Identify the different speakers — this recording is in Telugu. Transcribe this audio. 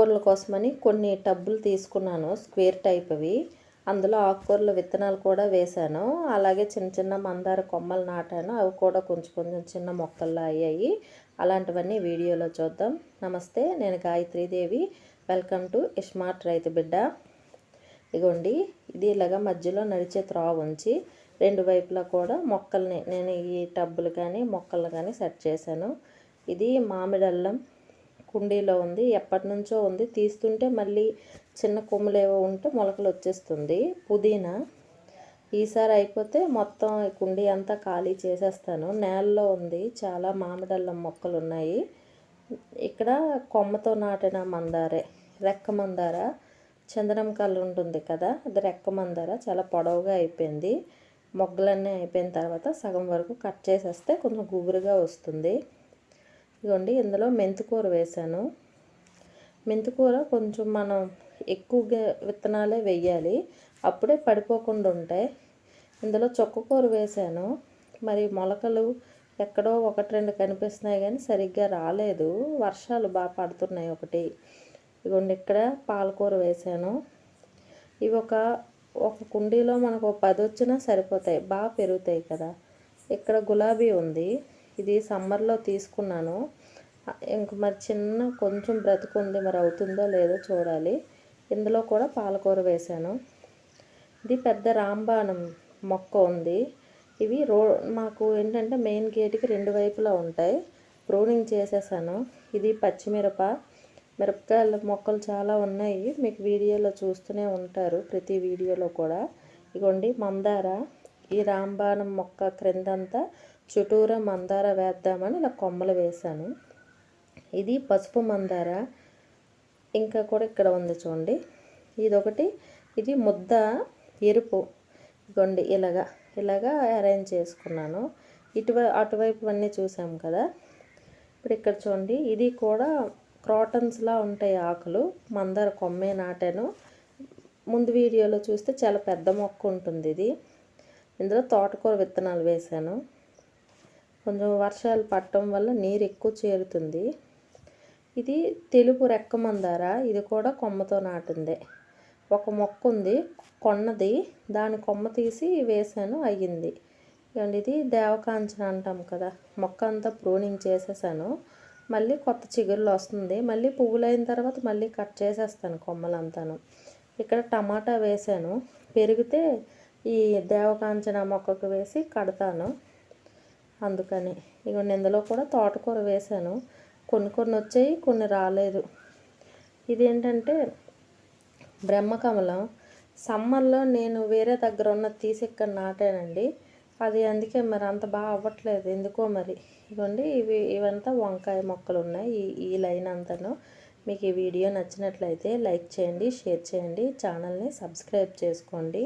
Speaker 1: ఆకుకూరల కోసమని కొన్ని టబ్బులు తీసుకున్నాను స్క్వేర్ టైప్ అవి. అందులో ఆకుకూరల విత్తనాలు కూడా వేశాను. అలాగే చిన్న చిన్న మందార కొమ్మలు నాటాను. అవి కూడా కొంచెం కొంచెం చిన్న మొక్కల్లో అయ్యాయి. అలాంటివన్నీ వీడియోలో చూద్దాం. నమస్తే నేను గాయత్రీదేవి. వెల్కమ్ టు ఇస్మార్ట్ రైతు బిడ్డ. ఇగోండి ఇది ఇలాగా మధ్యలో నడిచే త్రోవ ఉంచి రెండు వైపులా కూడా మొక్కల్ని నేను ఈ టబ్బులు కానీ మొక్కలు కానీ సెట్ చేశాను. ఇది మామిడి అల్లం కుండీలో ఉంది ఎప్పటి నుంచో ఉంది. తీస్తుంటే మళ్ళీ చిన్న కొమ్ములు ఏవో ఉంటే మొలకలు వచ్చేస్తుంది పుదీనా ఈసారి అయిపోతే మొత్తం కుండీ అంతా ఖాళీ చేసేస్తాను. నేలలో ఉంది చాలా మామిడల్లం మొక్కలు ఉన్నాయి ఇక్కడ కొమ్మతో నాటిన మందారే రెక్క మందార చందనం కళ్ళు ఉంటుంది కదా అది రెక్క మందార చాలా పొడవుగా అయిపోయింది. మొగ్గలన్నీ అయిపోయిన తర్వాత సగం వరకు కట్ చేసేస్తే కొంచెం గుబురుగా వస్తుంది. ఇదిగోండి ఇందులో మెంతికూర వేసాను. మెంతికూర కొంచెం మనం ఎక్కువగా విత్తనాలే వేయాలి. అప్పుడే పడిపోకుండా ఉంటాయి. ఇందులో చొక్కకూర వేసాను. మరి మొలకలు ఎక్కడో ఒకటి రెండు కనిపిస్తున్నాయి కానీ సరిగ్గా రాలేదు. వర్షాలు బాగా పడుతున్నాయి ఒకటి. ఇదిగోండి ఇక్కడ పాలకూర వేసాను. ఇవి ఒక ఒక కుండీలో మనకు ఒక పది వచ్చినా సరిపోతాయి. బాగా పెరుగుతాయి కదా. ఇక్కడ గులాబీ ఉంది. ఇది సమ్మర్లో తీసుకున్నాను. ఇంక మరి చిన్న కొంచెం బ్రతుకుంది మరి అవుతుందో లేదో చూడాలి. ఇందులో కూడా పాలకూర వేశాను ఇది పెద్ద రాంబాణం మొక్క ఉంది. ఇవి రో మాకు ఏంటంటే మెయిన్ గేట్కి రెండు వైపులా ఉంటాయి. ప్రూనింగ్ చేసేసాను. ఇది పచ్చిమిరప మిరపకాయల మొక్కలు చాలా ఉన్నాయి. మీకు వీడియోలో చూస్తూనే ఉంటారు ప్రతి వీడియోలో కూడా. ఇగోండి మందార ఈ రాంబాణం మొక్క క్రిందంతా చుట్టూరా మందార వేద్దామని ఇలా కొమ్మలు వేశాను. ఇది పసుపు మందార. ఇంకా కూడా ఇక్కడ ఉంది చూడండి. ఇదొకటి ఇది ముద్ద ఎరుపు. గొండి ఇలాగా ఇలాగా అరేంజ్ చేసుకున్నాను. ఇటువై అటువైపు అన్నీ చూసాం కదా. ఇప్పుడు ఇక్కడ చూడండి ఇది కూడా క్రాటన్స్లా ఉంటాయి ఆకులు. మందార కొమ్మే నాటాను. ముందు వీడియోలో చూస్తే చాలా పెద్ద మొక్క ఉంటుంది ఇది ఇందులో తోటకూర విత్తనాలు వేశాను. కొంచెం వర్షాలు పట్టడం వల్ల నీరు ఎక్కువ చేరుతుంది. ఇది తెలుపు రెక్క మందార. ఇది కూడా కొమ్మతో నాటిందే. ఒక మొక్క ఉంది కొన్నది దాని కొమ్మ తీసి వేసాను అయ్యింది. ఇవ్వండి ఇది? దేవకాంచన అంటాం కదా. మొక్క అంతా ప్రూనింగ్ చేసేసాను. మళ్ళీ కొత్త చిగురులు వస్తుంది. మళ్ళీ పువ్వులు అయిన తర్వాత మళ్ళీ కట్ చేసేస్తాను కొమ్మలంతాను. ఇక్కడ టమాటా వేసాను. పెరిగితే ఈ దేవకాంచన మొక్కకు వేసి కడతాను. అందుకని. ఇక ఇందులో కూడా తోటకూర వేసాను కొన్ని కొన్ని వచ్చాయి కొన్ని రాలేదు. ఇదేంటంటే బ్రహ్మకమలం. సమ్మర్లో నేను వేరే దగ్గర ఉన్న తీసి ఇక్కడ నాటానండి. అది అందుకే మరి అంత బాగా అవ్వట్లేదు. ఎందుకో మరి. ఇవ్వండి ఇవి ఇవంతా వంకాయ మొక్కలు ఉన్నాయి ఈ ఈ లైన్ అంతాను. మీకు ఈ వీడియో నచ్చినట్లయితే లైక్ చేయండి షేర్ చేయండి ఛానల్ని సబ్స్క్రైబ్ చేసుకోండి.